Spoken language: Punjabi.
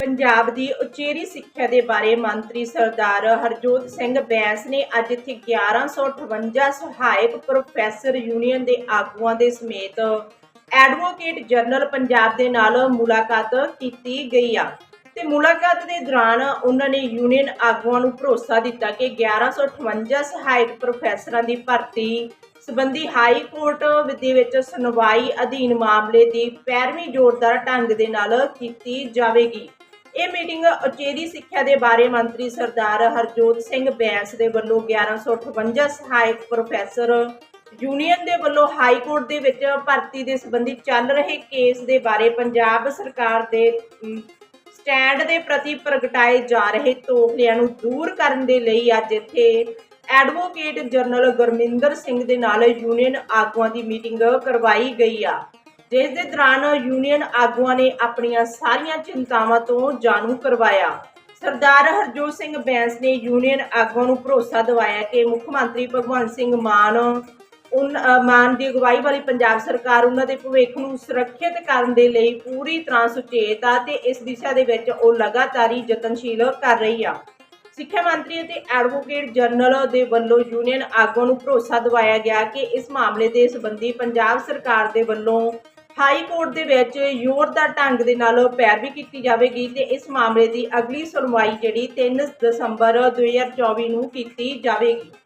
ਪੰਜਾਬ ਦੀ ਉਚੇਰੀ ਸਿੱਖਿਆ ਦੇ ਬਾਰੇ ਮੰਤਰੀ ਸਰਦਾਰ ਹਰਜੋਤ ਸਿੰਘ ਬੈਂਸ ਨੇ ਅੱਜ ਇੱਥੇ 1158 ਸਹਾਇਕ ਪ੍ਰੋਫੈਸਰ ਯੂਨੀਅਨ ਦੇ ਆਗੂਆਂ ਦੇ ਸਮੇਤ ਐਡਵੋਕੇਟ ਜਨਰਲ ਪੰਜਾਬ ਦੇ ਨਾਲ ਮੁਲਾਕਾਤ ਕੀਤੀ ਗਈ ਆ। ਤੇ ਮੁਲਾਕਾਤ ਦੇ ਦੌਰਾਨ ਉਹਨਾਂ ਨੇ ਯੂਨੀਅਨ ਆਗੂਆਂ ਨੂੰ ਭਰੋਸਾ ਦਿੱਤਾ ਕਿ 1158 ਸਹਾਇਕ ਪ੍ਰੋਫੈਸਰਾਂ ਦੀ ਭਰਤੀ ਸਬੰਧੀ ਹਾਈ ਕੋਰਟ ਦੇ ਵਿੱਚ ਸੁਣਵਾਈ ਅਧੀਨ ਮਾਮਲੇ ਦੀ ਪੈਰਵੀਂ ਜ਼ੋਰਦਾਰ ਢੰਗ ਦੇ ਨਾਲ ਕੀਤੀ ਜਾਵੇਗੀ। ਇਹ ਮੀਟਿੰਗ ਉਚੇਰੀ ਸਿੱਖਿਆ ਦੇ ਬਾਰੇ ਮੰਤਰੀ ਸਰਦਾਰ ਹਰਜੋਤ ਸਿੰਘ ਬੈਂਸ ਦੇ ਵੱਲੋਂ 1158 ਸਹਾਇਕ ਪ੍ਰੋਫੈਸਰ ਯੂਨੀਅਨ ਦੇ ਵੱਲੋਂ ਹਾਈ ਕੋਰਟ ਦੇ ਵਿੱਚ ਭਰਤੀ ਦੇ ਸੰਬੰਧੀ ਚੱਲ ਰਹੇ ਕੇਸ ਦੇ ਬਾਰੇ ਪੰਜਾਬ ਸਰਕਾਰ ਦੇ ਸਟੈਂਡ ਦੇ ਪ੍ਰਤੀ ਪ੍ਰਗਟਾਏ ਜਾ ਰਹੇ ਤੋਖਲਿਆਂ ਨੂੰ ਦੂਰ ਕਰਨ ਦੇ ਲਈ ਅੱਜ ਇੱਥੇ ਐਡਵੋਕੇਟ ਜਨਰਲ ਗੁਰਮਿੰਦਰ ਸਿੰਘ ਦੇ ਨਾਲ ਯੂਨੀਅਨ ਆਗੂਆਂ ਦੀ ਮੀਟਿੰਗ ਕਰਵਾਈ ਗਈ ਆ। ਜਿਸ ਦੇ ਦੌਰਾਨ ਯੂਨੀਅਨ ਆਗੂਆਂ ਨੇ ਆਪਣੀਆਂ ਸਾਰੀਆਂ ਚਿੰਤਾਵਾਂ ਤੋਂ ਜਾਣੂ ਕਰਵਾਇਆ। ਸਰਦਾਰ ਹਰਜੋਤ ਸਿੰਘ ਬੈਂਸ ਨੇ ਯੂਨੀਅਨ ਆਗੂਆਂ ਨੂੰ ਭਰੋਸਾ ਦਿਵਾਇਆ ਕਿ ਮੁੱਖ ਮੰਤਰੀ ਭਗਵੰਤ ਸਿੰਘ ਮਾਨ ਮਾਨ ਦੀ ਅਗਵਾਈ ਵਾਲੀ ਪੰਜਾਬ ਸਰਕਾਰ ਉਹਨਾਂ ਦੇ ਭਵਿੱਖ ਨੂੰ ਸੁਰੱਖਿਅਤ ਕਰਨ ਦੇ ਲਈ ਪੂਰੀ ਤਰ੍ਹਾਂ ਸੁਚੇਤ ਆ ਤੇ ਇਸ ਦਿਸ਼ਾ ਦੇ ਵਿੱਚ ਉਹ ਲਗਾਤਾਰ ਹੀ ਯਤਨਸ਼ੀਲ ਕਰ ਰਹੀ ਆ। ਸਿੱਖਿਆ ਮੰਤਰੀ ਅਤੇ ਐਡਵੋਕੇਟ ਜਨਰਲ ਦੇ ਵੱਲੋਂ ਯੂਨੀਅਨ ਆਗੂਆਂ ਨੂੰ ਭਰੋਸਾ ਦਿਵਾਇਆ ਗਿਆ ਕਿ ਇਸ ਮਾਮਲੇ ਦੇ ਸੰਬੰਧੀ ਪੰਜਾਬ ਸਰਕਾਰ ਦੇ ਵੱਲੋਂ ਹਾਈ ਕੋਰਟ ਦੇ ਵਿੱਚ ਜ਼ੋਰਦਾਰ ਢੰਗ ਦੇ ਨਾਲ ਪੈਰਵੀ ਕੀਤੀ ਜਾਵੇਗੀ ਤੇ ਇਸ ਮਾਮਲੇ ਦੀ ਅਗਲੀ ਸੁਣਵਾਈ ਜਿਹੜੀ 3 ਦਸੰਬਰ 2024 ਨੂੰ ਕੀਤੀ ਜਾਵੇਗੀ।